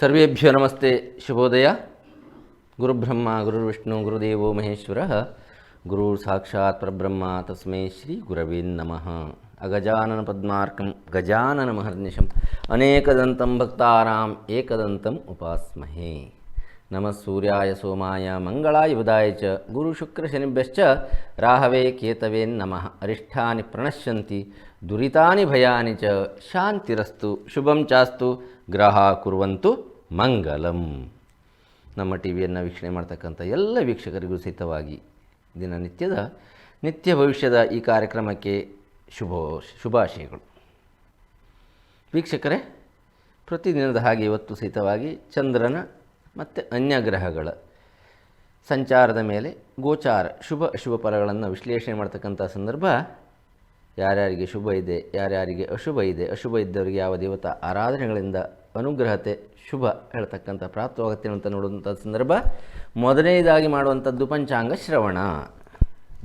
सर्वेभ्यो नमस्ते शुभोदय। गुरुब्रह्मा गुरुर्विष्णु गुरुदेवो महेश्वरः। गुरुर्साक्षात् परब्रह्मा तस्मै श्रीगुरवीन्नमः अगजाननपद्मार्कं गजाननमहर्निशम् अनेकदन्तं भक्तानाम् एकदन्तम् उपास्महे। नमः सूर्याय सोमाय मङ्गलाय बुधाय च। गुरुशुक्रशनिभ्यश्च राहवे केतवे नमः। अरिष्ठानि प्रणश्यन्ति दुरितानि भयानि च। शान्तिरस्तु शुभं चास्तु ग्रहा कुर्वन्तु। ಮಂಗಲಂ. ನಮ್ಮ ಟಿ ವಿಯನ್ನು ವೀಕ್ಷಣೆ ಮಾಡ್ತಕ್ಕಂಥ ಎಲ್ಲ ವೀಕ್ಷಕರಿಗೂ ಸಹಿತವಾಗಿ ದಿನನಿತ್ಯದ ನಿತ್ಯ ಭವಿಷ್ಯದ ಈ ಕಾರ್ಯಕ್ರಮಕ್ಕೆ ಶುಭ, ಶುಭಾಶಯಗಳು. ವೀಕ್ಷಕರೇ, ಪ್ರತಿದಿನದ ಹಾಗೆ ಇವತ್ತು ಸಹಿತವಾಗಿ ಚಂದ್ರನ ಮತ್ತು ಅನ್ಯ ಗ್ರಹಗಳ ಸಂಚಾರದ ಮೇಲೆ ಗೋಚಾರ, ಶುಭ, ಅಶುಭ ಫಲಗಳನ್ನು ವಿಶ್ಲೇಷಣೆ ಮಾಡ್ತಕ್ಕಂಥ ಸಂದರ್ಭ ಯಾರ್ಯಾರಿಗೆ ಶುಭ ಇದೆ, ಯಾರ್ಯಾರಿಗೆ ಅಶುಭ ಇದೆ, ಅಶುಭ ಇದ್ದವರಿಗೆ ಯಾವ ದೇವತಾ ಆರಾಧನೆಗಳಿಂದ ಅನುಗ್ರಹತೆ, ಶುಭ ಹೇಳ್ತಕ್ಕಂಥ ಪ್ರಾಪ್ತವಾಗುತ್ತೆ ಅಂತ ನೋಡುವಂಥ ಸಂದರ್ಭ. ಮೊದಲನೇದಾಗಿ ಮಾಡುವಂಥದ್ದು ಪಂಚಾಂಗ ಶ್ರವಣ.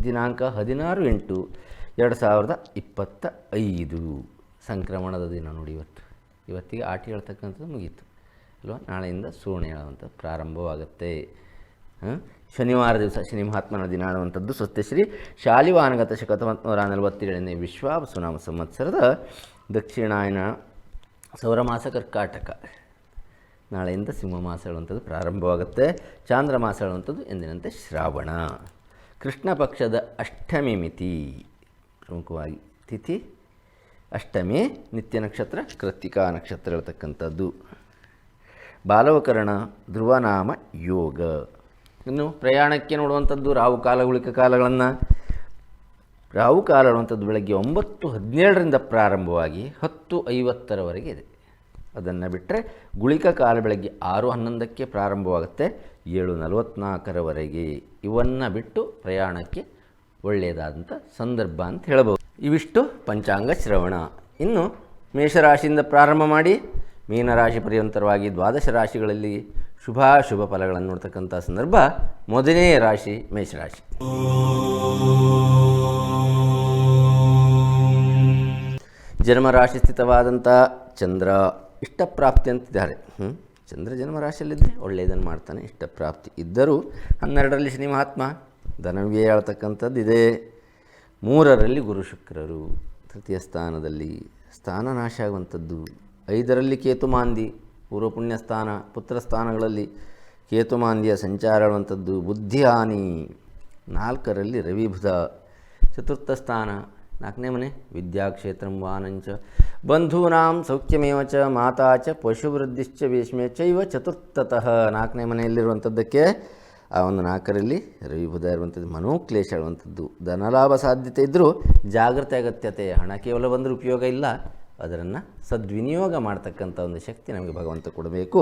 ದಿನಾಂಕ ಹದಿನಾರು ಎಂಟು, ಎರಡು ಸಾವಿರದ ಇಪ್ಪತ್ತ ಐದು. ಸಂಕ್ರಮಣದ ದಿನ ನೋಡಿ ಇವತ್ತು. ಇವತ್ತಿಗೆ ಆಟಿ ಹೇಳ್ತಕ್ಕಂಥದ್ದು ಮುಗೀತು. ಅಲ್ವಾ? ನಾಳೆಯಿಂದ ಸೂರ್ಣ ಹೇಳುವಂಥ ಪ್ರಾರಂಭವಾಗುತ್ತೆ. ಶನಿವಾರ ದಿವಸ ಶನಿ ಮಹಾತ್ಮನ ದಿನ ಆಡುವಂಥದ್ದು ಶಾಲಿವಾನಗತ ಹತ್ತೊಂಬತ್ತು ನೂರ ನಲವತ್ತೇಳನೇ ವಿಶ್ವಾವಸುನಾಮ ಸಂವತ್ಸರದ ದಕ್ಷಿಣಾಯನ ಸೌರಮಾಸ ಕರ್ಕಾಟಕ. ನಾಳೆಯಿಂದ ಸಿಂಹ ಮಾಸ ಹೇಳುವಂಥದ್ದು ಪ್ರಾರಂಭವಾಗುತ್ತೆ. ಚಾಂದ್ರ ಮಾಸ ಹೇಳುವಂಥದ್ದು ಎಂದಿನಂತೆ ಶ್ರಾವಣ. ಕೃಷ್ಣ ಪಕ್ಷದ ಅಷ್ಟಮಿ ಮಿತಿ, ಪ್ರಮುಖವಾಗಿ ತಿಥಿ, ಅಷ್ಟಮಿ, ನಿತ್ಯ ನಕ್ಷತ್ರ, ಕೃತ್ತಿಕಾ ನಕ್ಷತ್ರ ಹೇಳ್ತಕ್ಕಂಥದ್ದು. ಬಾಲವಕರಣ, ಧ್ರುವನಾಮ, ಯೋಗ. ಇನ್ನು ಪ್ರಯಾಣಕ್ಕೆ ನೋಡುವಂಥದ್ದು ರಾವು ಕಾಲ ಗುಳಿಕ ಕಾಲಗಳನ್ನು. ರಾವು ಕಾಲ ಅನ್ನುವಂಥದ್ದು ಬೆಳಗ್ಗೆ ಒಂಬತ್ತು ಹದಿನೇಳರಿಂದ ಪ್ರಾರಂಭವಾಗಿ ಹತ್ತು ಐವತ್ತರವರೆಗೆ ಇದೆ. ಅದನ್ನು ಬಿಟ್ಟರೆ ಗುಳಿಕ ಕಾಲ ಬೆಳಗ್ಗೆ ಆರು ಹನ್ನೊಂದಕ್ಕೆ ಪ್ರಾರಂಭವಾಗುತ್ತೆ. ಏಳು ನಲವತ್ತ್ನಾಲ್ಕರವರೆಗೆ ಇವನ್ನು ಬಿಟ್ಟು ಪ್ರಯಾಣಕ್ಕೆ ಒಳ್ಳೆಯದಾದಂಥ ಸಂದರ್ಭ ಅಂತ ಹೇಳಬಹುದು. ಇವಿಷ್ಟು ಪಂಚಾಂಗ ಶ್ರವಣ. ಇನ್ನು ಮೇಷರಾಶಿಯಿಂದ ಪ್ರಾರಂಭ ಮಾಡಿ ಮೀನರಾಶಿ ಪರ್ಯಂತರವಾಗಿ ದ್ವಾದಶ ರಾಶಿಗಳಲ್ಲಿ ಶುಭಾಶುಭ ಫಲಗಳನ್ನು ನೋಡ್ತಕ್ಕಂಥ ಸಂದರ್ಭ ಮೊದಲನೇ ರಾಶಿ ಮೇಷರಾಶಿ. ಜನ್ಮರಾಶಿ ಸ್ಥಿತವಾದಂಥ ಚಂದ್ರ ಇಷ್ಟಪ್ರಾಪ್ತಿ ಅಂತಿದ್ದಾರೆ. ಹ್ಞೂ ಚಂದ್ರ ಜನ್ಮರಾಶಿಯಲ್ಲಿದ್ದರೆ ಒಳ್ಳೆಯದನ್ನು ಮಾಡ್ತಾನೆ, ಇಷ್ಟಪ್ರಾಪ್ತಿ ಇದ್ದರೂ ಹನ್ನೆರಡರಲ್ಲಿ ಶನಿ ಮಹಾತ್ಮ ಧನವ್ಯಯ ಹೇಳ್ತಕ್ಕಂಥದ್ದು ಇದೆ. ಮೂರರಲ್ಲಿ ಗುರು ಶುಕ್ರರು, ತೃತೀಯ ಸ್ಥಾನದಲ್ಲಿ ಸ್ಥಾನ ನಾಶ ಆಗುವಂಥದ್ದು. ಐದರಲ್ಲಿ ಕೇತುಮಾಂದಿ ಪೂರ್ವ ಪುಣ್ಯ ಸ್ಥಾನ, ಪುತ್ರ ಸ್ಥಾನಗಳಲ್ಲಿ ಕೇತುಮಾಂದಿಯ ಸಂಚಾರ ಆಡುವಂಥದ್ದು ಬುದ್ಧಿ ಹಾನಿ ನಾಲ್ಕರಲ್ಲಿ ರವಿಭುಧ ಚತುರ್ಥ ಸ್ಥಾನ ನಾಲ್ಕನೇ ಮನೆ, ವಿದ್ಯಾಕ್ಷೇತ್ರ ವಾನಂಚ. ಬಂಧೂನಾಂ ಸೌಖ್ಯಮೇವ ಚ, ಮಾತಾ ಚ, ಪಶುವೃದ್ಧಿಶ್ಚ, ಭೀಷ್ಮೆ ಚೈವ ಚತುರ್ಥತಃ. ನಾಲ್ಕನೇ ಮನೆಯಲ್ಲಿರುವಂಥದ್ದಕ್ಕೆ ಆ ಒಂದು ನಾಲ್ಕರಲ್ಲಿ ರವಿ ಬುಧ ಇರುವಂಥದ್ದು ಮನೋಕ್ಲೇಶ ಇರುವಂಥದ್ದು. ಧನಲಾಭ ಸಾಧ್ಯತೆ ಇದ್ದರೂ ಜಾಗ್ರತೆ ಅಗತ್ಯತೆ. ಹಣ ಕೇವಲ ಬಂದರೂ ಉಪಯೋಗ ಇಲ್ಲ. ಅದನ್ನು ಸದ್ವಿನಿಯೋಗ ಮಾಡ್ತಕ್ಕಂಥ ಒಂದು ಶಕ್ತಿ ನಮಗೆ ಭಗವಂತ ಕೊಡಬೇಕು.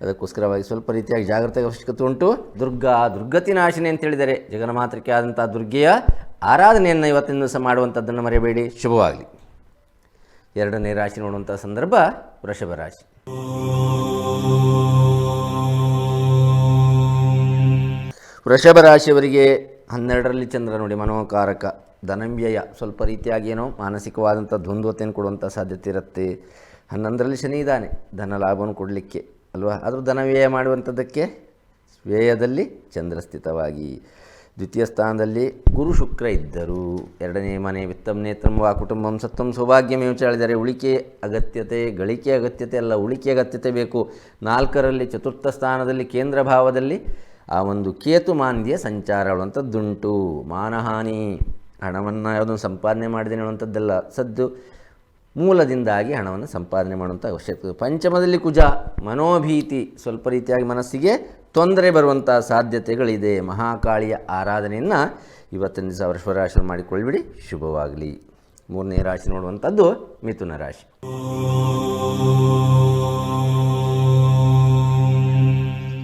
ಅದಕ್ಕೋಸ್ಕರವಾಗಿ ಸ್ವಲ್ಪ ರೀತಿಯಾಗಿ ಜಾಗ್ರತೆ ಅವಶ್ಯಕತೆ ಉಂಟು. ದುರ್ಗಾ ದುರ್ಗತಿ ನಾಶಿನಿ ಅಂತ ಹೇಳಿದರೆ ಜಗನ್ಮಾತೃಕೆ ಆದಂಥ ದುರ್ಗೆಯ ಆರಾಧನೆಯನ್ನು ಇವತ್ತಿನ ದಿವಸ ಮಾಡುವಂಥದ್ದನ್ನು ಮರೆಯಬೇಡಿ. ಶುಭವಾಗಲಿ. ಎರಡನೇ ರಾಶಿ ನೋಡುವಂಥ ಸಂದರ್ಭ ವೃಷಭ ರಾಶಿ. ವೃಷಭ ರಾಶಿಯವರಿಗೆ ಹನ್ನೆರಡರಲ್ಲಿ ಚಂದ್ರ ನೋಡಿ ಮನೋಕಾರಕ. ಧನವ್ಯಯ ಸ್ವಲ್ಪ ರೀತಿಯಾಗಿ ಏನೋ ಮಾನಸಿಕವಾದಂಥ ದ್ವಂದ್ವತೆಯನ್ನು ಕೊಡುವಂಥ ಸಾಧ್ಯತೆ ಇರುತ್ತೆ. ಹನ್ನೊಂದರಲ್ಲಿ ಶನಿ ಇದ್ದಾನೆ, ಧನ ಲಾಭವನ್ನು ಕೊಡಲಿಕ್ಕೆ ಅಲ್ವಾ? ಆದರೂ ಧನ ವ್ಯಯ ಮಾಡುವಂಥದ್ದಕ್ಕೆ ವ್ಯಯದಲ್ಲಿ ಚಂದ್ರಸ್ಥಿತವಾಗಿ ದ್ವಿತೀಯ ಸ್ಥಾನದಲ್ಲಿ ಗುರು ಶುಕ್ರ ಇದ್ದರು. ಎರಡನೇ ಮನೆ ವಿತ್ತಂ ನೇತ್ರಂ ವಾ ಕುಟುಂಬಂ ಸತ್ವಂ ಸೌಭಾಗ್ಯಮೇವ ಹೇಳಿದರೆ ಉಳಿಕೆ ಅಗತ್ಯತೆ, ಗಳಿಕೆ ಅಗತ್ಯತೆ ಅಲ್ಲ, ಉಳಿಕೆ ಅಗತ್ಯತೆ ಬೇಕು. ನಾಲ್ಕರಲ್ಲಿ ಚತುರ್ಥ ಸ್ಥಾನದಲ್ಲಿ ಕೇಂದ್ರ ಭಾವದಲ್ಲಿ ಆ ಒಂದು ಕೇತು ಮಾಂದ್ಯ ಸಂಚಾರ ಹೇಳುವಂಥದ್ದುಂಟು ಮಾನಹಾನಿ. ಹಣವನ್ನು ಯಾವುದೊಂದು ಸಂಪಾದನೆ ಮಾಡಿದೆ ಅನ್ನುವಂಥದ್ದೆಲ್ಲ, ಸದ್ದು ಮೂಲದಿಂದಾಗಿ ಹಣವನ್ನು ಸಂಪಾದನೆ ಮಾಡುವಂಥ ಅವಶ್ಯಕತೆ. ಪಂಚಮದಲ್ಲಿ ಕುಜ, ಮನೋಭೀತಿ ಸ್ವಲ್ಪ ರೀತಿಯಾಗಿ ಮನಸ್ಸಿಗೆ ತೊಂದರೆ ಬರುವಂಥ ಸಾಧ್ಯತೆಗಳಿದೆ. ಮಹಾಕಾಳಿಯ ಆರಾಧನೆಯನ್ನು ಇವತ್ತಿನ ದಿವಸ ವೃಷಭರಾಶಿ ಮಾಡಿಕೊಳ್ಬಿಡಿ ಶುಭವಾಗಲಿ. ಮೂರನೇ ರಾಶಿ ನೋಡುವಂಥದ್ದು ಮಿಥುನ ರಾಶಿ.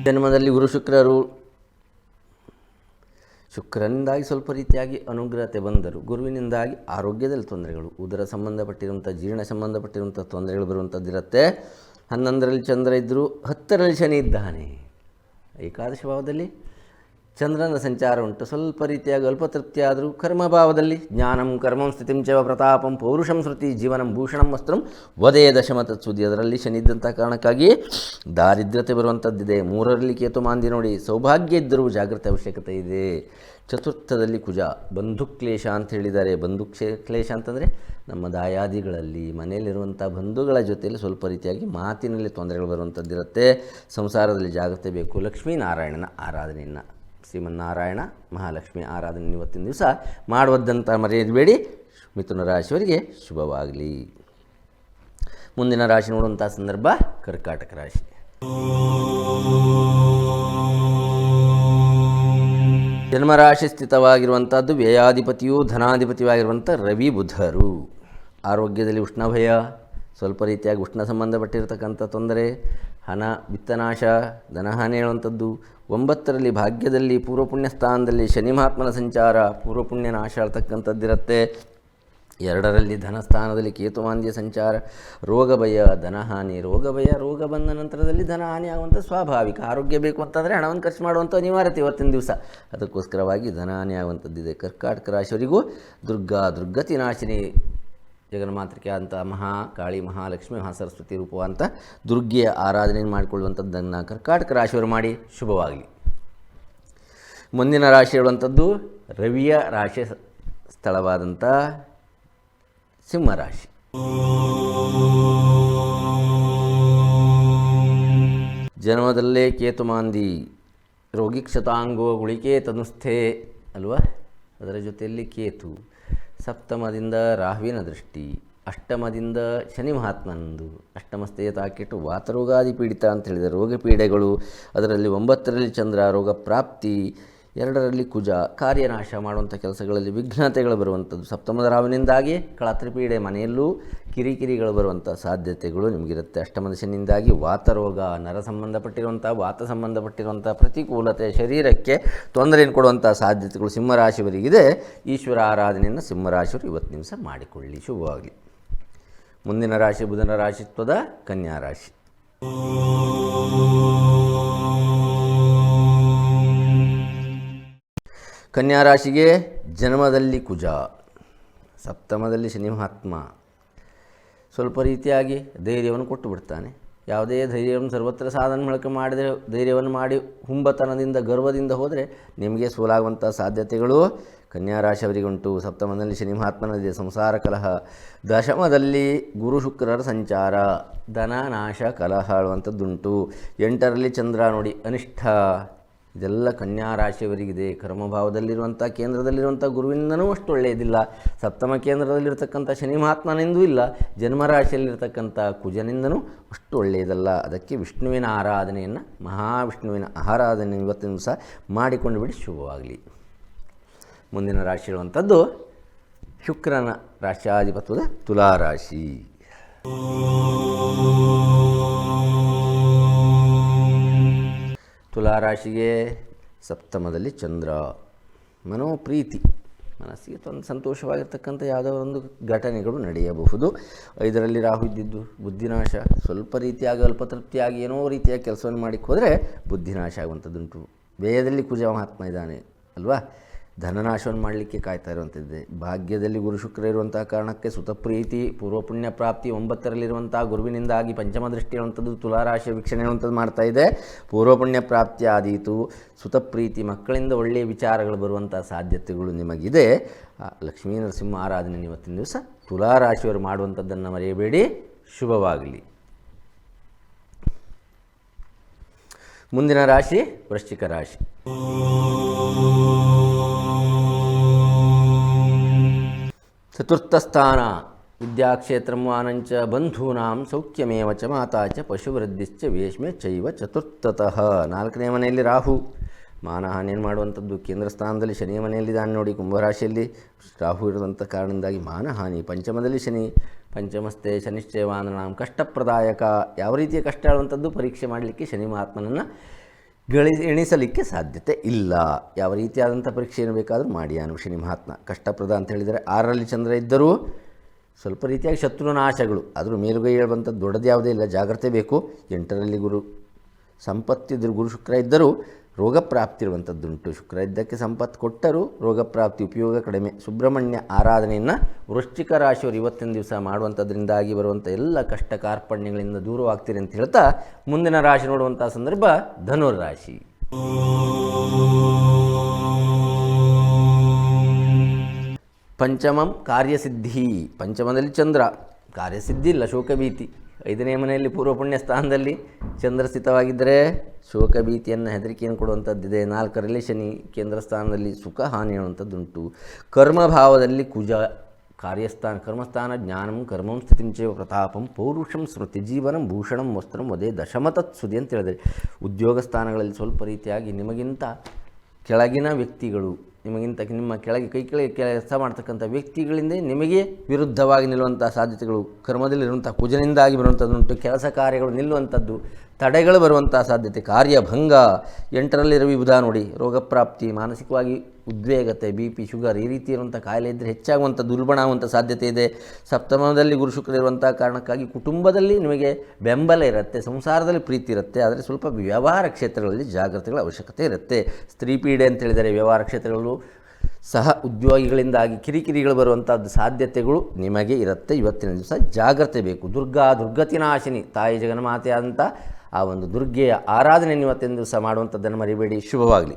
ಜನ್ಮದಲ್ಲಿ ಗುರು ಶುಕ್ರರು ಶುಕ್ರನಿಂದಾಗಿ ಸ್ವಲ್ಪ ರೀತಿಯಾಗಿ ಅನುಗ್ರಹತೆ ಬಂದರು ಗುರುವಿನಿಂದಾಗಿ ಆರೋಗ್ಯದಲ್ಲಿ ತೊಂದರೆಗಳು, ಉದರ ಸಂಬಂಧಪಟ್ಟಿರುವಂಥ ಜೀರ್ಣ ಸಂಬಂಧಪಟ್ಟಿರುವಂಥ ತೊಂದರೆಗಳು ಬರುವಂಥದ್ದಿರುತ್ತೆ. ಹನ್ನೊಂದರಲ್ಲಿ ಚಂದ್ರ ಇದ್ದರು ಹತ್ತರಲ್ಲಿ ಶನಿ ಇದ್ದಾನೆ. ಏಕಾದಶ ಭಾವದಲ್ಲಿ ಚಂದ್ರನ ಸಂಚಾರ ಉಂಟು. ಸ್ವಲ್ಪ ರೀತಿಯಾಗಿ ಅಲ್ಪ ತೃಪ್ತಿಯಾದರೂ ಕರ್ಮಭಾವದಲ್ಲಿ ಜ್ಞಾನಂ ಕರ್ಮಂ ಸ್ಥಿತಿಂ ಚವ ಪ್ರತಾಪಂ ಪೌರುಷಂ ಶ್ರುತಿ ಜೀವನಂ ಭೂಷಣಂ ವಸ್ತ್ರಂ ವದೇ ದಶಮ ತತ್ಸುದಿ ಅದರಲ್ಲಿ ಶನಿ ಇದ್ದಂಥ ಕಾರಣಕ್ಕಾಗಿ ದಾರಿದ್ರ್ಯತೆ ಬರುವಂಥದ್ದಿದೆ ಮೂರರಲ್ಲಿ ಕೇತು ಮಾಂದಿ ನೋಡಿ ಸೌಭಾಗ್ಯ ಇದ್ದರೂ ಜಾಗ್ರತೆ ಅವಶ್ಯಕತೆ ಇದೆ. ಚತುರ್ಥದಲ್ಲಿ ಕುಜ ಬಂಧು ಕ್ಲೇಶ ಅಂತ ಹೇಳಿದ್ದಾರೆ. ಬಂಧು ಕ್ಷೇ ಕ್ಲೇಶ ಅಂತಂದರೆ ನಮ್ಮ ದಾಯಾದಿಗಳಲ್ಲಿ ಮನೆಯಲ್ಲಿರುವಂಥ ಬಂಧುಗಳ ಜೊತೆಯಲ್ಲಿ ಸ್ವಲ್ಪ ರೀತಿಯಾಗಿ ಮಾತಿನಲ್ಲಿ ತೊಂದರೆಗಳು ಬರುವಂಥದ್ದಿರುತ್ತೆ ಸಂಸಾರದಲ್ಲಿ ಜಾಗ್ರತೆ ಬೇಕು. ಲಕ್ಷ್ಮೀನಾರಾಯಣನ ಆರಾಧನೆಯನ್ನು ಶ್ರೀಮನ್ನಾರಾಯಣ ಮಹಾಲಕ್ಷ್ಮಿ ಆರಾಧನೆ ಇವತ್ತಿನ ದಿವಸ ಮಾಡುವುದಂತ ಮರೆಯಬೇಡಿ ಮಿಥುನ ರಾಶಿಯವರಿಗೆ ಶುಭವಾಗಲಿ. ಮುಂದಿನ ರಾಶಿ ನೋಡುವಂಥ ಸಂದರ್ಭ ಕರ್ಕಾಟಕ ರಾಶಿ. ಜನ್ಮರಾಶಿ ಸ್ಥಿತವಾಗಿರುವಂಥದ್ದು ವ್ಯಯಾಧಿಪತಿಯು ಧನಾಧಿಪತಿಯೂ ಆಗಿರುವಂಥ ರವಿ ಬುಧರು. ಆರೋಗ್ಯದಲ್ಲಿ ಉಷ್ಣಭಯ ಸ್ವಲ್ಪ ರೀತಿಯಾಗಿ ಉಷ್ಣ ಸಂಬಂಧಪಟ್ಟಿರತಕ್ಕಂಥ ತೊಂದರೆ, ಹಣ, ವಿತ್ತನಾಶ ಧನಹಾನಿ ಹೇಳುವಂಥದ್ದು, ಒಂಬತ್ತರಲ್ಲಿ ಭಾಗ್ಯದಲ್ಲಿ ಪೂರ್ವ ಪುಣ್ಯ ಸ್ಥಾನದಲ್ಲಿ ಶನಿ ಮಹಾತ್ಮನ ಸಂಚಾರ ಪೂರ್ವ ಪುಣ್ಯ ನಾಶ ಆಳ್ತಕ್ಕಂಥದ್ದಿರತ್ತೆ ಎರಡರಲ್ಲಿ ಧನಸ್ಥಾನದಲ್ಲಿ ಕೇತುಮಾಂದ್ಯ ಸಂಚಾರ ರೋಗ ಭಯ ಧನಹಾನಿ ರೋಗ ಭಯ ರೋಗ ಬಂದ ನಂತರದಲ್ಲಿ ಧನ ಹಾನಿ ಆಗುವಂಥ ಸ್ವಾಭಾವಿಕ ಆರೋಗ್ಯ ಬೇಕು ಅಂತಂದರೆ ಹಣವನ್ನು ಖರ್ಚು ಮಾಡುವಂಥ ಅನಿವಾರ್ಯತೆ ಇವತ್ತಿನ ದಿವಸ. ಅದಕ್ಕೋಸ್ಕರವಾಗಿ ಧನ ಹಾನಿ ಆಗುವಂಥದ್ದಿದೆ. ಕರ್ಕಾಟಕ ರಾಶಿಯವರಿಗೂ ದುರ್ಗಾ ದುರ್ಗತಿ ನಾಶಿನಿ ಜಗನ್ಮಾತೃಕೆ ಅಂತ ಮಹಾ, ಕಾಳಿ ಮಹಾಲಕ್ಷ್ಮಿ ಮಹಾಸರಸ್ವತಿ ರೂಪವಂತ ದುರ್ಗೆಯ ಆರಾಧನೆಯನ್ನು ಮಾಡಿಕೊಳ್ಳುವಂಥದ್ದನ್ನು ಕರ್ಕಾಟಕ ರಾಶಿಯವರು ಮಾಡಿ ಶುಭವಾಗಲಿ. ಮುಂದಿನ ರಾಶಿ ಹೇಳುವಂಥದ್ದು ರವಿಯ ರಾಶಿ ಸ್ಥಳವಾದಂಥ ಸಿಂಹರಾಶಿ ಜನ್ಮದಲ್ಲೇ ಕೇತುಮಾಂದಿ ರೋಗಿ ಕ್ಷತಾಂಗೋ ಗುಳಿಕೆ ತನುಸ್ಥೆ ಅಲ್ವಾ? ಅದರ ಜೊತೆಯಲ್ಲಿ ಕೇತು. ಸಪ್ತಮದಿಂದ ರಾಹುವಿನ ದೃಷ್ಟಿ, ಅಷ್ಟಮದಿಂದ ಶನಿ ಮಹಾತ್ಮನಂದು. ಅಷ್ಟಮಸ್ಥೆಯ ತಾಕೆಟ್ಟು ವಾತರೋಗಾದಿ ಪೀಡಿತ ಅಂತ ಹೇಳಿದ ರೋಗ ಪೀಡೆಗಳು ಅದರಲ್ಲಿ ಒಂಬತ್ತರಲ್ಲಿ ಚಂದ್ರ ರೋಗ ಪ್ರಾಪ್ತಿ ಎರಡರಲ್ಲಿ ಕುಜ, ಕಾರ್ಯನಾಶ ಮಾಡುವಂಥ ಕೆಲಸಗಳಲ್ಲಿ ವಿಘ್ನತೆಗಳು ಬರುವಂಥದ್ದು. ಸಪ್ತಮದ ರಾವಿನಿಂದಾಗಿ ಕಳತ್ರಿಪೀಡೆ ಮನೆಯಲ್ಲೂ ಕಿರಿಕಿರಿಗಳು ಬರುವಂಥ ಸಾಧ್ಯತೆಗಳು ನಿಮಗಿರುತ್ತೆ. ಅಷ್ಟಮದ ಶನಿಯಿಂದಾಗಿ ವಾತರೋಗ, ನರ ಸಂಬಂಧಪಟ್ಟಿರುವಂಥ, ವಾತ ಸಂಬಂಧಪಟ್ಟಿರುವಂಥ ಪ್ರತಿಕೂಲತೆ, ಶರೀರಕ್ಕೆ ತೊಂದರೆಯನ್ನು ಕೊಡುವಂಥ ಸಾಧ್ಯತೆಗಳು ಸಿಂಹರಾಶಿಯವರಿಗಿದೆ ಈಶ್ವರ ಆರಾಧನೆಯನ್ನು ಸಿಂಹರಾಶಿಯವರು ಇವತ್ತು ನಿಮಿಷ ಮಾಡಿಕೊಳ್ಳಿ. ಶುಭವಾಗಲಿ. ಮುಂದಿನ ರಾಶಿ ಬುಧನ ರಾಶಿತ್ವದ ಕನ್ಯಾ ರಾಶಿ. ಕನ್ಯಾ ರಾಶಿಗೆ ಜನ್ಮದಲ್ಲಿ ಕುಜ, ಸಪ್ತಮದಲ್ಲಿ ಶನಿ ಮಹಾತ್ಮ. ಸ್ವಲ್ಪ ರೀತಿಯಾಗಿ ಧೈರ್ಯವನ್ನು ಕೊಟ್ಟು ಬಿಡ್ತಾನೆ. ಯಾವುದೇ ಧೈರ್ಯವನ್ನು ಸರ್ವತ್ರ ಸಾಧನ ಮೂಲಕ ಮಾಡಿದರೆ, ಧೈರ್ಯವನ್ನು ಮಾಡಿ ಹುಂಬತನದಿಂದ, ಗರ್ವದಿಂದ ಹೋದರೆ ನಿಮಗೆ ಸೋಲಾಗುವಂಥ ಸಾಧ್ಯತೆಗಳು ಕನ್ಯಾ ರಾಶಿಯವರಿಗುಂಟು. ಸಪ್ತಮದಲ್ಲಿ ಶನಿ ಮಹಾತ್ಮನಲ್ಲಿದೆ ಸಂಸಾರ ಕಲಹ. ದಶಮದಲ್ಲಿ ಗುರು ಶುಕ್ರರ ಸಂಚಾರ, ಧನ ನಾಶ ಕಲಹ ಆಳುವಂಥದ್ದುಂಟು ಎಂಟರಲ್ಲಿ ಚಂದ್ರ ನೋಡಿ ಅನಿಷ್ಠ. ಇದೆಲ್ಲ ಕನ್ಯಾ ರಾಶಿಯವರಿಗಿದೆ ಕರ್ಮಭಾವದಲ್ಲಿರುವಂಥ ಕೇಂದ್ರದಲ್ಲಿರುವಂಥ ಗುರುವಿಂದನೂ ಅಷ್ಟು ಒಳ್ಳೆಯದಿಲ್ಲ. ಸಪ್ತಮ ಕೇಂದ್ರದಲ್ಲಿರ್ತಕ್ಕಂಥ ಶನಿ ಮಹಾತ್ಮನಿಂದೂ ಇಲ್ಲ. ಜನ್ಮರಾಶಿಯಲ್ಲಿರ್ತಕ್ಕಂಥ ಕುಜನಿಂದನೂ ಅಷ್ಟು ಒಳ್ಳೆಯದಲ್ಲ. ಅದಕ್ಕೆ ವಿಷ್ಣುವಿನ ಆರಾಧನೆಯನ್ನು, ಮಹಾವಿಷ್ಣುವಿನ ಆರಾಧನೆ ಇವತ್ತಿನ ದಿವಸ ಮಾಡಿಕೊಂಡು ಬಿಡಿ, ಶುಭವಾಗಲಿ. ಮುಂದಿನ ರಾಶಿ ಇರುವಂಥದ್ದು ಶುಕ್ರನ ರಾಶ್ಯಾಧಿಪತ್ವದ ತುಲಾರಾಶಿ. ತುಲಾರಾಶಿಗೆ ಸಪ್ತಮದಲ್ಲಿ ಚಂದ್ರ. ಮನೋಪ್ರೀತಿ. ಮನಸ್ಸಿಗೆ ತೊಂದು ಸಂತೋಷವಾಗಿರ್ತಕ್ಕಂಥ ಯಾವುದೋ ಒಂದು ಘಟನೆಗಳು ನಡೆಯಬಹುದು. ಇದರಲ್ಲಿ ರಾಹು ಇದ್ದಿದ್ದು ಬುದ್ಧಿನಾಶ. ಸ್ವಲ್ಪ ರೀತಿಯಾಗಿ, ಅಲ್ಪ ತೃಪ್ತಿಯಾಗಿ ಏನೋ ರೀತಿಯ ಕೆಲಸವನ್ನು ಮಾಡಿಕ್ಕೆ ಹೋದರೆ ಬುದ್ಧಿನಾಶ ಆಗುವಂಥದ್ದುಂಟು. ವೇದದಲ್ಲಿ ಕುಜ ಮಹಾತ್ಮ ಇದ್ದಾನೆ, ಅಲ್ವಾ? ಧನನಾಶವನ್ನು ಮಾಡಲಿಕ್ಕೆ ಕಾಯ್ತಾ ಇರುವಂಥದ್ದಿದೆ ಭಾಗ್ಯದಲ್ಲಿ ಗುರು ಶುಕ್ರ ಇರುವಂಥ ಕಾರಣಕ್ಕೆ ಸುತಪ್ರೀತಿ ಪ್ರೀತಿ ಪೂರ್ವಪುಣ್ಯ ಪ್ರಾಪ್ತಿ ಒಂಬತ್ತರಲ್ಲಿರುವಂಥ ಗುರುವಿನಿಂದಾಗಿ ಪಂಚಮ ದೃಷ್ಟಿ ಇರುವಂಥದ್ದು ತುಲಾರಾಶಿ ವೀಕ್ಷಣೆ ಇರುವಂಥದ್ದು ಮಾಡ್ತಾ ಇದೆ. ಪೂರ್ವಪುಣ್ಯ ಪ್ರಾಪ್ತಿ ಆದೀತು. ಸುತಪ್ರೀತಿ, ಮಕ್ಕಳಿಂದ ಒಳ್ಳೆಯ ವಿಚಾರಗಳು ಬರುವಂಥ ಸಾಧ್ಯತೆಗಳು ನಿಮಗಿದೆ. ಲಕ್ಷ್ಮೀ ನರಸಿಂಹ ಆರಾಧನೆ ಇವತ್ತಿನ ದಿವಸ ತುಲಾರಾಶಿಯವರು ಮಾಡುವಂಥದ್ದನ್ನು ಮರೆಯಬೇಡಿ. ಶುಭವಾಗಲಿ. ಮುಂದಿನ ರಾಶಿ ವೃಶ್ಚಿಕ ರಾಶಿ. ಚತುರ್ಥ ಸ್ಥಾನ ವಿದ್ಯಾಕ್ಷೇತ್ರಂ ವಾನಂಚ ಬಂಧೂನಾಂ ಸೌಖ್ಯಮೇವ ಚ ಮಾತಾ ಚ ಪಶುವೃದ್ಧಿಶ್ಚ ವೇಷ್ಮೆ ಚೈವ ಚತುರ್ಥತಃ. ನಾಲ್ಕನೇ ಮನೆಯಲ್ಲಿ ರಾಹು. ಮಾನಹಾನಿಯನ್ನು ಮಾಡುವಂಥದ್ದು ಕೇಂದ್ರ ಸ್ಥಾನದಲ್ಲಿ ಶನಿಯ ಮನೆಯಲ್ಲಿದ್ದಾನೆ ನೋಡಿ ಕುಂಭರಾಶಿಯಲ್ಲಿ. ರಾಹು ಇರುವಂಥ ಕಾರಣದಿಂದಾಗಿ ಮಾನಹಾನಿ. ಪಂಚಮದಲ್ಲಿ ಶನಿ. ಪಂಚಮಸ್ತೆ ಶನಿಶ್ಚಯವಾನನಾಂ ಕಷ್ಟಪ್ರದಾಯಕ. ಯಾವ ರೀತಿಯ ಕಷ್ಟ ಆಳುವಂಥದ್ದು ಪರೀಕ್ಷೆ ಮಾಡಲಿಕ್ಕೆ ಶನಿ ಮಹಾತ್ಮನನ್ನು ಗಳಿ ಎಣಿಸಲಿಕ್ಕೆ ಸಾಧ್ಯತೆ ಇಲ್ಲ. ಯಾವ ರೀತಿಯಾದಂಥ ಪರೀಕ್ಷೆಯನ್ನು ಬೇಕಾದರೂ ಮಾಡಿ ಅನುಷಿ ಮಹಾತ್ಮ ಕಷ್ಟಪ್ರದ ಅಂತ ಹೇಳಿದರೆ ಆರರಲ್ಲಿ ಚಂದ್ರ ಇದ್ದರೂ ಸ್ವಲ್ಪ ರೀತಿಯಾಗಿ ಶತ್ರುನಾಶಗಳು ಆದರೂ ಮೇಲುಗೈ ಹೇಳುವಂಥದ್ದು ದೊಡ್ಡದು ಯಾವುದೇ ಇಲ್ಲ. ಜಾಗ್ರತೆ ಬೇಕು. ಎಂಟರಲ್ಲಿ ಗುರು, ಸಂಪತ್ತಿದ್ದರು ಗುರು ಶುಕ್ರ ಇದ್ದರೂ ರೋಗಪ್ರಾಪ್ತಿ ಇರುವಂಥದ್ದುಂಟು ಶುಕ್ರ ಇದ್ದಕ್ಕೆ ಸಂಪತ್ತು ಕೊಟ್ಟರೂ ರೋಗಪ್ರಾಪ್ತಿ ಉಪಯೋಗ ಕಡಿಮೆ. ಸುಬ್ರಹ್ಮಣ್ಯ ಆರಾಧನೆಯನ್ನು ವೃಶ್ಚಿಕ ರಾಶಿಯವರು ಇವತ್ತಿನ ದಿವಸ ಮಾಡುವಂಥದ್ರಿಂದಾಗಿ ಬರುವಂಥ ಎಲ್ಲ ಕಷ್ಟ ಕಾರ್ಪಣ್ಯಗಳಿಂದ ದೂರವಾಗ್ತೀರಿ ಅಂತ ಹೇಳ್ತಾ ಮುಂದಿನ ರಾಶಿ ನೋಡುವಂಥ ಸಂದರ್ಭ ಧನುರಾಶಿ ಪಂಚಮಂ ಕಾರ್ಯಸಿದ್ಧಿ. ಪಂಚಮದಲ್ಲಿ ಚಂದ್ರ. ಕಾರ್ಯಸಿದ್ಧಿ ಇಲ್ಲ, ಶೋಕಭೀತಿ. ಐದನೇ ಮನೆಯಲ್ಲಿ ಪೂರ್ವ ಪುಣ್ಯ ಸ್ಥಾನದಲ್ಲಿ ಚಂದ್ರ ಸ್ಥಿತವಾಗಿದ್ದರೆ ಶೋಕಭೀತಿಯನ್ನು ಹೆದರಿಕೆಯನ್ನು ಕೊಡುವಂಥದ್ದಿದೆ. ನಾಲ್ಕರಲ್ಲಿ ಶನಿ ಕೇಂದ್ರ ಸ್ಥಾನದಲ್ಲಿ ಸುಖ ಹಾನಿ ಅನ್ನುವಂಥದ್ದುಂಟು. ಕರ್ಮಭಾವದಲ್ಲಿ ಕುಜ ಕಾರ್ಯಸ್ಥಾನ, ಕರ್ಮಸ್ಥಾನ ಜ್ಞಾನಂ, ಕರ್ಮಂ ಸ್ಥಿತಿಂ ಚೇವ ಪ್ರತಾಪಂ, ಪೌರುಷಂ ಸ್ಮೃತಿ ಜೀವನಂ, ಭೂಷಣಂ ವಸ್ತ್ರಂ ಅದೇ ದಶಮತತ್ಸುದಿ ಅಂತ ಹೇಳಿದರೆ ಉದ್ಯೋಗ ಸ್ಥಾನಗಳಲ್ಲಿ ಸ್ವಲ್ಪ ರೀತಿಯಾಗಿ ನಿಮಗಿಂತ ಕೆಳಗಿನ ವ್ಯಕ್ತಿಗಳು ನಿಮಗಿಂತ ನಿಮ್ಮ ಕೆಳಗೆ ಕೈ ಕೆಳಗೆ ಕೆಲಸ ಮಾಡ್ತಕ್ಕಂಥ ವ್ಯಕ್ತಿಗಳಿಂದ ನಿಮಗೆ ವಿರುದ್ಧವಾಗಿ ನಿಲ್ಲುವಂಥ ಸಾಧ್ಯತೆಗಳು ಕರ್ಮದಲ್ಲಿರುವಂಥ ಪೂಜನೆಯಿಂದಾಗಿ ಬರುವಂಥದ್ದುಂಟು ಕೆಲಸ ಕಾರ್ಯಗಳು ನಿಲ್ಲುವಂಥದ್ದು ತಡೆಗಳು ಬರುವಂಥ ಸಾಧ್ಯತೆ. ಕಾರ್ಯಭಂಗ. ಎಂಟರಲ್ಲಿರುವ ವಿಧ ನೋಡಿ. ರೋಗಪ್ರಾಪ್ತಿ, ಮಾನಸಿಕವಾಗಿ ಉದ್ವೇಗತೆ, ಬಿ ಪಿ, ಶುಗರ್ ಈ ರೀತಿ ಇರುವಂಥ ಕಾಯಿಲೆ ಇದ್ದರೆ ಹೆಚ್ಚಾಗುವಂಥ ದುರ್ಬಣ ಆಗುವಂಥ ಸಾಧ್ಯತೆ ಇದೆ. ಸಪ್ತಮದಲ್ಲಿ ಗುರು ಶುಕ್ರ ಇರುವಂಥ ಕಾರಣಕ್ಕಾಗಿ ಕುಟುಂಬದಲ್ಲಿ ನಿಮಗೆ ಬೆಂಬಲ ಇರುತ್ತೆ, ಸಂಸಾರದಲ್ಲಿ ಪ್ರೀತಿ ಇರುತ್ತೆ, ಆದರೆ ಸ್ವಲ್ಪ ವ್ಯವಹಾರ ಕ್ಷೇತ್ರಗಳಲ್ಲಿ ಜಾಗ್ರತೆಗಳ ಅವಶ್ಯಕತೆ ಇರುತ್ತೆ. ಸ್ತ್ರೀ ಪೀಡೆ ಅಂತ ಹೇಳಿದರೆ ವ್ಯವಹಾರ ಕ್ಷೇತ್ರಗಳು ಸಹ ಉದ್ಯೋಗಿಗಳಿಂದಾಗಿ ಕಿರಿಕಿರಿಗಳು ಬರುವಂಥದ್ದು ಸಾಧ್ಯತೆಗಳು ನಿಮಗೆ ಇರುತ್ತೆ. ಇವತ್ತಿನ ದಿವಸ ಜಾಗ್ರತೆ ಬೇಕು. ದುರ್ಗಾ ದುರ್ಗತಿನಾಶಿನಿ, ತಾಯಿ ಜಗನ್ಮಾತೆ ಆದಂಥ ಆ ಒಂದು ದುರ್ಗೆಯ ಆರಾಧನೆ ಇವತ್ತಿನ ದಿವಸ ಮಾಡುವಂಥದ್ದನ್ನು ಮರಿಬೇಡಿ. ಶುಭವಾಗಲಿ.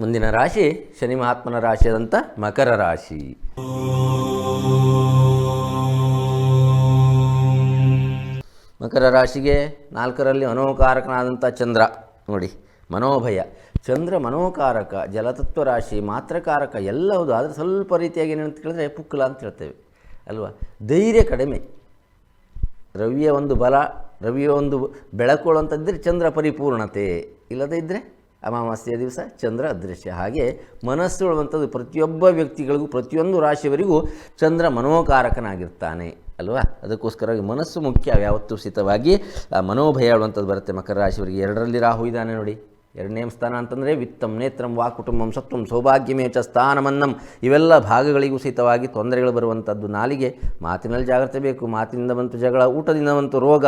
ಮುಂದಿನ ರಾಶಿ ಶನಿ ಮಹಾತ್ಮನ ರಾಶಿ ರಾಶಿಯಾದಂಥ ಮಕರ ರಾಶಿ. ಮಕರ ರಾಶಿಗೆ ನಾಲ್ಕರಲ್ಲಿ ಮನೋಕಾರಕನಾದಂಥ ಚಂದ್ರ. ನೋಡಿ, ಮನೋಭಯ. ಚಂದ್ರ ಮನೋಕಾರಕ, ಜಲತತ್ವ ರಾಶಿ, ಮಾತ್ರಕಾರಕ ಎಲ್ಲ ಹೌದು ಆದರೆ ಸ್ವಲ್ಪ ರೀತಿಯಾಗಿ ಏನಂತ ಕೇಳಿದ್ರೆ ಪುಕ್ಕಲ ಅಂತ ಹೇಳ್ತೇವೆ. ಅಲ್ವಾ? ಧೈರ್ಯ ಕಡಿಮೆ. ರವಿಯ ಒಂದು ಬಲ, ರವಿಯ ಒಂದು ಬೆಳಕು ಅಂತಂದರೆ ಚಂದ್ರ ಪರಿಪೂರ್ಣತೆ. ಇಲ್ಲದೇ ಇದ್ದರೆ ಅಮಾವಾಸ್ಯೆಯ ದಿವಸ ಚಂದ್ರ ಅದೃಶ್ಯ. ಹಾಗೆ ಮನಸ್ಸು ಹೇಳುವಂಥದ್ದು ಪ್ರತಿಯೊಬ್ಬ ವ್ಯಕ್ತಿಗಳಿಗೂ, ಪ್ರತಿಯೊಂದು ರಾಶಿಯವರಿಗೂ ಚಂದ್ರ ಮನೋಕಾರಕನಾಗಿರ್ತಾನೆ, ಅಲ್ವಾ? ಅದಕ್ಕೋಸ್ಕರವಾಗಿ ಮನಸ್ಸು ಮುಖ್ಯ. ಯಾವತ್ತೂ ಸಿತವಾಗಿ ಆ ಮನೋಭಯ ಹೇಳುವಂಥದ್ದು ಬರುತ್ತೆ ಮಕರ ರಾಶಿಯವರಿಗೆ. ಎರಡರಲ್ಲಿ ರಾಹು ಇದ್ದಾನೆ ನೋಡಿ. ಎರಡನೇ ಸ್ಥಾನ ಅಂತಂದರೆ ವಿತ್ತಂ ನೇತ್ರಂ ವಾ ಕುಟುಂಬಂ ಸತ್ವಂ ಸೌಭಾಗ್ಯಮೇಚ ಸ್ಥಾನಮನ್ನಂ. ಇವೆಲ್ಲ ಭಾಗಗಳಿಗೂ ಸಹಿತವಾಗಿ ತೊಂದರೆಗಳು ಬರುವಂಥದ್ದು ನಾಲಿಗೆ ಮಾತಿನಲ್ಲಿ ಜಾಗ್ರತೆ ಬೇಕು. ಮಾತಿನಿಂದ ಬಂತು ಜಗಳ, ಊಟದಿಂದ ಬಂತು ರೋಗ.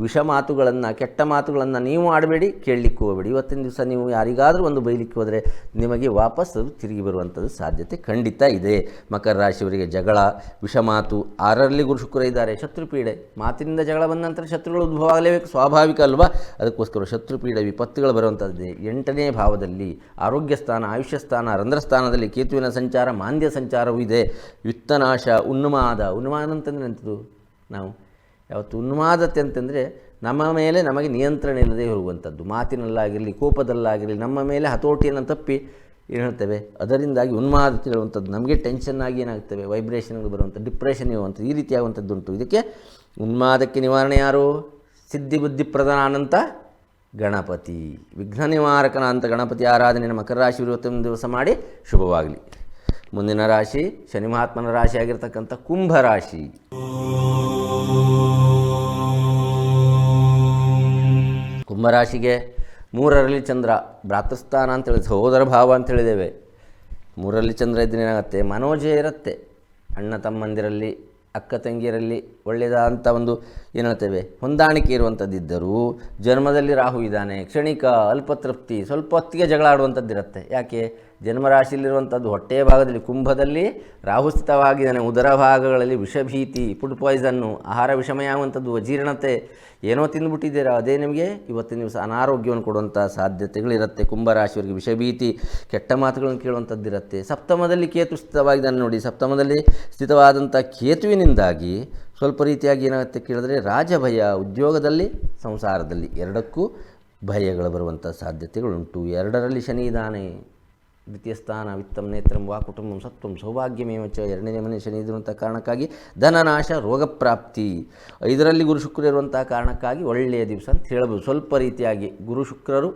ವಿಷ ಮಾತುಗಳನ್ನು, ಕೆಟ್ಟ ಮಾತುಗಳನ್ನು ನೀವು ಆಡಬೇಡಿ, ಕೇಳಲಿಕ್ಕೆ ಹೋಗಬೇಡಿ. ಇವತ್ತಿನ ದಿವಸ ನೀವು ಯಾರಿಗಾದರೂ ಒಂದು ಬೈಲಿಕ್ಕೆ ಹೋದರೆ ನಿಮಗೆ ವಾಪಸ್ ತಿರುಗಿ ಬರುವಂಥದ್ದು ಸಾಧ್ಯತೆ ಖಂಡಿತ ಇದೆ. ಮಕರ ರಾಶಿಯವರಿಗೆ ಜಗಳ, ವಿಷ ಮಾತು, ಆರರಲ್ಲಿ ಗುರು ಶುಕ್ರ ಇದ್ದಾರೆ. ಶತ್ರುಪೀಡೆ, ಮಾತಿನಿಂದ ಜಗಳ ಬಂದ ನಂತರ ಶತ್ರುಗಳು ಉದ್ಭವ ಆಗಲೇಬೇಕು ಸ್ವಾಭಾವಿಕ ಅಲ್ವಾ? ಅದಕ್ಕೋಸ್ಕರ ಶತ್ರುಪೀಡೆ ವಿಪತ್ತುಗಳು ಬರುವಂಥದ್ದು ಎಂಟನೇ ಭಾವದಲ್ಲಿ ಆರೋಗ್ಯ ಸ್ಥಾನ ಆಯುಷ್ಯ ಸ್ಥಾನ ರಂಧ್ರಸ್ಥಾನದಲ್ಲಿ ಕೇತುವಿನ ಸಂಚಾರ, ಮಾಂದ್ಯ ಸಂಚಾರವೂ ಇದೆ. ವಿತ್ತನಾಶ ಉನ್ಮಾದ. ಉನ್ಮಾದ ಅಂತಂದರೆ ಎಂಥದ್ದು ನಾವು ಯಾವತ್ತು ಉನ್ಮಾದತೆ ಅಂತಂದರೆ ನಮ್ಮ ಮೇಲೆ ನಮಗೆ ನಿಯಂತ್ರಣ ಇಲ್ಲದೆ ಹೋಗುವಂಥದ್ದು. ಮಾತಿನಲ್ಲಾಗಿರಲಿ, ಕೋಪದಲ್ಲಾಗಿರಲಿ, ನಮ್ಮ ಮೇಲೆ ಹತೋಟಿಯನ್ನು ತಪ್ಪಿ ಏನು ಹೇಳ್ತೇವೆ? ಅದರಿಂದಾಗಿ ಉನ್ಮಾದತೆ ಹೇಳುವಂಥದ್ದು ನಮಗೆ ಟೆನ್ಷನ್ ಆಗಿ ಏನಾಗ್ತವೆ? ವೈಬ್ರೇಷನ್ಗಳು ಬರುವಂಥದ್ದು ಡಿಪ್ರೆಷನ್ ಇರುವಂಥದ್ದು, ಈ ರೀತಿಯಾಗುವಂಥದ್ದುಂಟು. ಇದಕ್ಕೆ ಉನ್ಮಾದಕ್ಕೆ ನಿವಾರಣೆ ಯಾರು? ಸಿದ್ಧಿ ಬುದ್ಧಿ ಪ್ರಧಾನಾನಂತ ಗಣಪತಿ. ವಿಘ್ನ ನಿವಾರಕನ ಅಂತ ಗಣಪತಿ ಆರಾಧನೆಯನ್ನು ಮಕರ ರಾಶಿ ಇವತ್ತೊಂದು ದಿವಸ ಮಾಡಿ ಶುಭವಾಗಲಿ. ಮುಂದಿನ ರಾಶಿ ಶನಿ ಮಹಾತ್ಮನ ರಾಶಿ ಆಗಿರ್ತಕ್ಕಂಥ ಕುಂಭ ರಾಶಿ. ಕುಂಭರಾಶಿಗೆ ಮೂರರಲ್ಲಿ ಚಂದ್ರ ಭ್ರಾತೃಸ್ಥಾನ ಅಂತೇಳಿ ಸಹೋದರ ಭಾವ ಅಂತ ಹೇಳಿದ್ದೇವೆ. ಮೂರರಲ್ಲಿ ಚಂದ್ರ ಇದ್ರೆ ಏನಾಗುತ್ತೆ? ಮನೋಜಯ ಇರುತ್ತೆ. ಅಣ್ಣ ತಮ್ಮಂದಿರಲ್ಲಿ ಅಕ್ಕ ತಂಗಿಯರಲ್ಲಿ ಒಳ್ಳೆಯದಾದಂಥ ಒಂದು ಏನು ಹೇಳ್ತೇವೆ, ಹೊಂದಾಣಿಕೆ ಇರುವಂಥದ್ದಿದ್ದರೂ ಜನ್ಮದಲ್ಲಿ ರಾಹು ಇದ್ದಾನೆ, ಕ್ಷಣಿಕ ಅಲ್ಪತೃಪ್ತಿ, ಸ್ವಲ್ಪ ಹೊತ್ತಿಗೆ ಜಗಳ ಆಡುವಂಥದ್ದಿರುತ್ತೆ ಯಾಕೆ? ಜನ್ಮರಾಶಿಯಲ್ಲಿರುವಂಥದ್ದು ಹೊಟ್ಟೆಯ ಭಾಗದಲ್ಲಿ, ಕುಂಭದಲ್ಲಿ ರಾಹು ನನಗೆ ಉದರ ಭಾಗಗಳಲ್ಲಿ ವಿಷಭೀತಿ, ಫುಡ್ ಪಾಯ್ಸನ್ನು ಆಹಾರ ವಿಷಮಯ ಆಗುವಂಥದ್ದು ಅಜೀರ್ಣತೆ ಏನೋ ತಿಂದುಬಿಟ್ಟಿದ್ದೀರಾ? ಅದೇ ನಿಮಗೆ ಇವತ್ತಿನ ದಿವಸ ಅನಾರೋಗ್ಯವನ್ನು ಕೊಡುವಂಥ ಸಾಧ್ಯತೆಗಳಿರುತ್ತೆ. ಕುಂಭರಾಶಿಯವರಿಗೆ ವಿಷಭೀತಿ, ಕೆಟ್ಟ ಮಾತುಗಳನ್ನು ಕೇಳುವಂಥದ್ದು ಇರುತ್ತೆ ಸಪ್ತಮದಲ್ಲಿ ಕೇತು ಸ್ಥಿತವಾಗಿದ್ದಾನೆ ನೋಡಿ, ಸಪ್ತಮದಲ್ಲಿ ಸ್ಥಿತವಾದಂಥ ಕೇತುವಿನಿಂದಾಗಿ ಸ್ವಲ್ಪ ರೀತಿಯಾಗಿ ಏನಾಗುತ್ತೆ ಕೇಳಿದ್ರೆ ರಾಜಭಯ, ಉದ್ಯೋಗದಲ್ಲಿ, ಸಂಸಾರದಲ್ಲಿ ಎರಡಕ್ಕೂ ಭಯಗಳು ಬರುವಂಥ ಸಾಧ್ಯತೆಗಳುಂಟು. ಎರಡರಲ್ಲಿ ಶನಿ ಇದ್ದಾನೆ ದ್ವಿತೀಯ ಸ್ಥಾನ ವಿತ್ತಂ, ನೇತ್ರಂ, ವಾ ಕುಟುಂಬಂ, ಸತ್ವಂ, ಸೌಭಾಗ್ಯಮೇವ ಚ ಎರಡನೇ ಮನೆ ಶನಿ ಇರುವಂಥ ಕಾರಣಕ್ಕಾಗಿ ಧನನಾಶ, ರೋಗಪ್ರಾಪ್ತಿ. ಇದರಲ್ಲಿ ಗುರು ಶುಕ್ರ ಇರುವಂಥ ಕಾರಣಕ್ಕಾಗಿ ಒಳ್ಳೆಯ ದಿವಸ ಅಂತ ಹೇಳ್ಬೋದು. ಸ್ವಲ್ಪ ರೀತಿಯಾಗಿ ಗುರು ಶುಕ್ರರು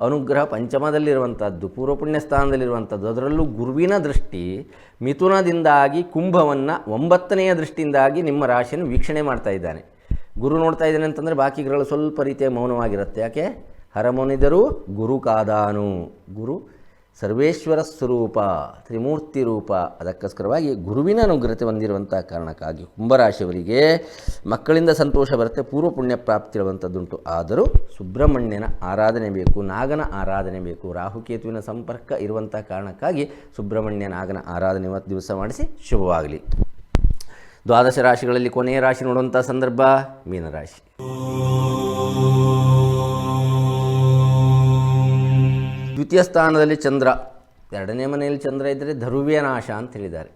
ಅನುಗ್ರಹ ಪಂಚಮದಲ್ಲಿರುವಂಥದ್ದು ಪೂರ್ವ ಪುಣ್ಯ ಸ್ಥಾನದಲ್ಲಿರುವಂಥದ್ದು ಅದರಲ್ಲೂ ಗುರುವಿನ ದೃಷ್ಟಿ ಮಿಥುನದಿಂದಾಗಿ ಕುಂಭವನ್ನು ಒಂಬತ್ತನೆಯ ದೃಷ್ಟಿಯಿಂದಾಗಿ ನಿಮ್ಮ ರಾಶಿಯನ್ನು ವೀಕ್ಷಣೆ ಮಾಡ್ತಾ ಇದ್ದಾನೆ. ಗುರು ನೋಡ್ತಾ ಇದ್ದಾನೆ ಅಂತಂದರೆ ಬಾಕಿ ಗ್ರಹಗಳು ಸ್ವಲ್ಪ ರೀತಿಯ ಮೌನವಾಗಿರುತ್ತೆ. ಯಾಕೆ? ಹರಮೊನಿದರು ಗುರು ಕಾದಾನು. ಗುರು ಸರ್ವೇಶ್ವರ ಸ್ವರೂಪ, ತ್ರಿಮೂರ್ತಿ ರೂಪ, ಅದಕ್ಕೋಸ್ಕರವಾಗಿ ಗುರುವಿನ ಅನುಗ್ರಹತೆ ಹೊಂದಿರುವಂಥ ಕಾರಣಕ್ಕಾಗಿ ಕುಂಭರಾಶಿಯವರಿಗೆ ಮಕ್ಕಳಿಂದ ಸಂತೋಷ ಬರುತ್ತೆ, ಪೂರ್ವ ಪುಣ್ಯ ಪ್ರಾಪ್ತಿ ಇರುವಂಥದ್ದುಂಟು. ಆದರೂ ಸುಬ್ರಹ್ಮಣ್ಯನ ಆರಾಧನೆ ಬೇಕು, ನಾಗನ ಆರಾಧನೆ ಬೇಕು ರಾಹುಕೇತುವಿನ ಸಂಪರ್ಕ ಇರುವಂಥ ಕಾರಣಕ್ಕಾಗಿ ಸುಬ್ರಹ್ಮಣ್ಯ ನಾಗನ ಆರಾಧನೆ ಇವತ್ತು ದಿವಸ ಮಾಡಿಸಿ ಶುಭವಾಗಲಿ. ದ್ವಾದಶ ರಾಶಿಗಳಲ್ಲಿ ಕೊನೆಯ ರಾಶಿ ನೋಡುವಂಥ ಸಂದರ್ಭ ಮೀನರಾಶಿ. ದ್ವಿತೀಯ ಸ್ಥಾನದಲ್ಲಿ ಚಂದ್ರ, ಎರಡನೇ ಮನೆಯಲ್ಲಿ ಚಂದ್ರ ಇದ್ದರೆ ಧರುವ್ಯನಾಶ ಅಂತ ಹೇಳಿದ್ದಾರೆ.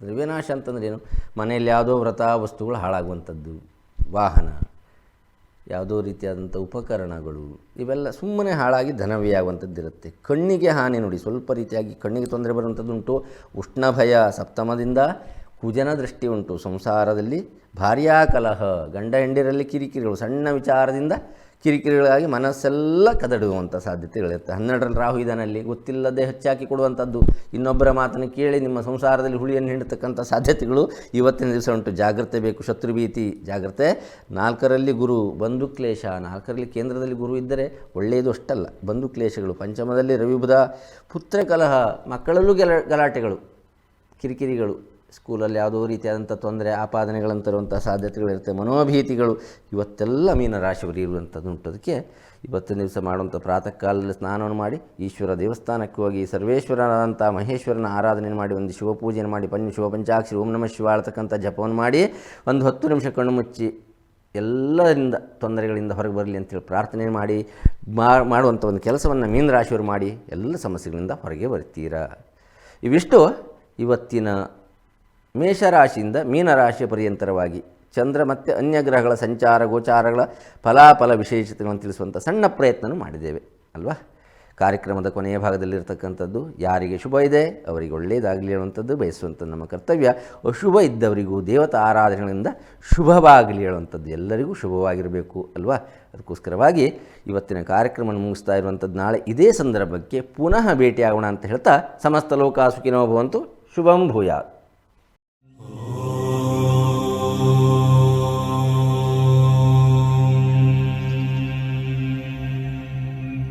ದ್ರವ್ಯನಾಶ ಅಂತಂದ್ರೆ ಏನು? ಮನೆಯಲ್ಲಿ ಯಾವುದೋ ವ್ರತ, ವಸ್ತುಗಳು ಹಾಳಾಗುವಂಥದ್ದು, ವಾಹನ, ಯಾವುದೋ ರೀತಿಯಾದಂಥ ಉಪಕರಣಗಳು, ಇವೆಲ್ಲ ಸುಮ್ಮನೆ ಹಾಳಾಗಿ ಧನವ್ಯಯ ಆಗುವಂಥದ್ದು ಇರುತ್ತೆ ಕಣ್ಣಿಗೆ ಹಾನಿ ನೋಡಿ, ಸ್ವಲ್ಪ ರೀತಿಯಾಗಿ ಕಣ್ಣಿಗೆ ತೊಂದರೆ ಬರುವಂಥದ್ದುಂಟು ಉಷ್ಣ ಭಯ ಸಪ್ತಮದಿಂದ ಕುಜನ ದೃಷ್ಟಿ ಉಂಟು. ಸಂಸಾರದಲ್ಲಿ ಭಾರ್ಯಾ ಕಲಹ, ಗಂಡ ಹೆಂಡಿರಲ್ಲಿ ಕಿರಿಕಿರಿಗಳು, ಸಣ್ಣ ವಿಚಾರದಿಂದ ಕಿರಿಕಿರಿಗಳಾಗಿ ಮನಸ್ಸೆಲ್ಲ ಕದಡುವಂಥ ಸಾಧ್ಯತೆಗಳಿರುತ್ತೆ ಹನ್ನೆರಡರಲ್ಲಿ ರಾಹು ಇದನಲ್ಲಿ, ಗೊತ್ತಿಲ್ಲದೆ ಹೆಚ್ಚಾಕಿ ಕೊಡುವಂಥದ್ದು. ಇನ್ನೊಬ್ಬರ ಮಾತನ್ನು ಕೇಳಿ ನಿಮ್ಮ ಸಂಸಾರದಲ್ಲಿ ಹುಳಿಯನ್ನು ಹಿಡಿತಕ್ಕಂಥ ಸಾಧ್ಯತೆಗಳು ಇವತ್ತಿನ ದಿವಸ ಉಂಟು. ಜಾಗ್ರತೆ ಬೇಕು, ಶತ್ರು ಭೀತಿ, ಜಾಗ್ರತೆ. ನಾಲ್ಕರಲ್ಲಿ ಗುರು, ಬಂಧು ಕ್ಲೇಶ. ನಾಲ್ಕರಲ್ಲಿ ಕೇಂದ್ರದಲ್ಲಿ ಗುರು ಇದ್ದರೆ ಒಳ್ಳೆಯದು ಅಷ್ಟಲ್ಲ. ಬಂಧು ಕ್ಲೇಶಗಳು, ಪಂಚಮದಲ್ಲಿ ರವಿಬುಧ ಪುತ್ರ ಕಲಹ ಮಕ್ಕಳಲ್ಲೂ ಗಲ, ಗಲಾಟೆಗಳು, ಕಿರಿಕಿರಿಗಳು. ಸ್ಕೂಲಲ್ಲಿ ಯಾವುದೋ ರೀತಿಯಾದಂಥ ತೊಂದರೆ ಆಪಾದನೆಗಳನ್ನು ತರುವಂಥ ಸಾಧ್ಯತೆಗಳಿರುತ್ತೆ, ಮನೋಭೀತಿಗಳು, ಇವತ್ತೆಲ್ಲ ಮೀನ ರಾಶಿಯವರು ಇರುವಂಥದ್ದು ಉಂಟು. ಅದಕ್ಕೆ ಇವತ್ತಿನ ದಿವಸ ಮಾಡುವಂಥ ಪ್ರಾತಃ ಕಾಲದಲ್ಲಿ ಸ್ನಾನವನ್ನು ಮಾಡಿ, ಈಶ್ವರ ದೇವಸ್ಥಾನಕ್ಕೆ ಹೋಗಿ ಸರ್ವೇಶ್ವರನಾದಂಥ ಮಹೇಶ್ವರನ ಆರಾಧನೆ ಮಾಡಿ, ಒಂದು ಶಿವಪೂಜೆಯನ್ನು ಮಾಡಿ ಪಂಚ ಶಿವ ಪಂಚಾಕ್ಷರಿ, ಓಂ ನಮಃ ಶಿವ ಆಳ್ತಕ್ಕಂಥ ಜಪವನ್ನು ಮಾಡಿ, ಒಂದು ಹತ್ತು ನಿಮಿಷ ಕಣ್ಣು ಮುಚ್ಚಿ, ಎಲ್ಲರಿಂದ ತೊಂದರೆಗಳಿಂದ ಹೊರಗೆ ಬರಲಿ ಅಂತೇಳಿ ಪ್ರಾರ್ಥನೆ ಮಾಡಿ ಮಾಡುವಂಥ ಒಂದು ಕೆಲಸವನ್ನು ಮೀನ ರಾಶಿಯವರು ಮಾಡಿ, ಎಲ್ಲ ಸಮಸ್ಯೆಗಳಿಂದ ಹೊರಗೆ ಬರ್ತೀರಾ? ಇವಿಷ್ಟು ಇವತ್ತಿನ ಮೇಷರಾಶಿಯಿಂದ ಮೀನರಾಶಿಯ ಪರ್ಯಂತರವಾಗಿ ಚಂದ್ರ ಮತ್ತು ಅನ್ಯ ಗ್ರಹಗಳ ಸಂಚಾರ ಗೋಚಾರಗಳ ಫಲಾಫಲ ವಿಶೇಷತೆಗಳನ್ನು ತಿಳಿಸುವಂಥ ಸಣ್ಣ ಪ್ರಯತ್ನ ಮಾಡಿದ್ದೇವೆ, ಅಲ್ವಾ? ಕಾರ್ಯಕ್ರಮದ ಕೊನೆಯ ಭಾಗದಲ್ಲಿರ್ತಕ್ಕಂಥದ್ದು, ಯಾರಿಗೆ ಶುಭ ಇದೆ, ಅವರಿಗೆ ಒಳ್ಳೆಯದಾಗಲಿ ಹೇಳುವಂಥದ್ದು ಬಯಸುವಂಥದ್ದು ನಮ್ಮ ಕರ್ತವ್ಯ. ಅಶುಭ ಇದ್ದವರಿಗೂ ದೇವತಾ ಆರಾಧನೆಗಳಿಂದ ಶುಭವಾಗಲಿ ಹೇಳುವಂಥದ್ದು ಎಲ್ಲರಿಗೂ ಶುಭವಾಗಿರಬೇಕು, ಅಲ್ವಾ? ಅದಕ್ಕೋಸ್ಕರವಾಗಿ ಇವತ್ತಿನ ಕಾರ್ಯಕ್ರಮವನ್ನು ಮುಗಿಸ್ತಾ ಇರುವಂಥದ್ದು ನಾಳೆ ಇದೇ ಸಂದರ್ಭಕ್ಕೆ ಪುನಃ ಭೇಟಿಯಾಗೋಣ ಅಂತ ಹೇಳ್ತಾ ಸಮಸ್ತ ಲೋಕ ಸುಖಿನೋ ಭವಂತು. ಶುಭಂ ಭೂಯಾತ್.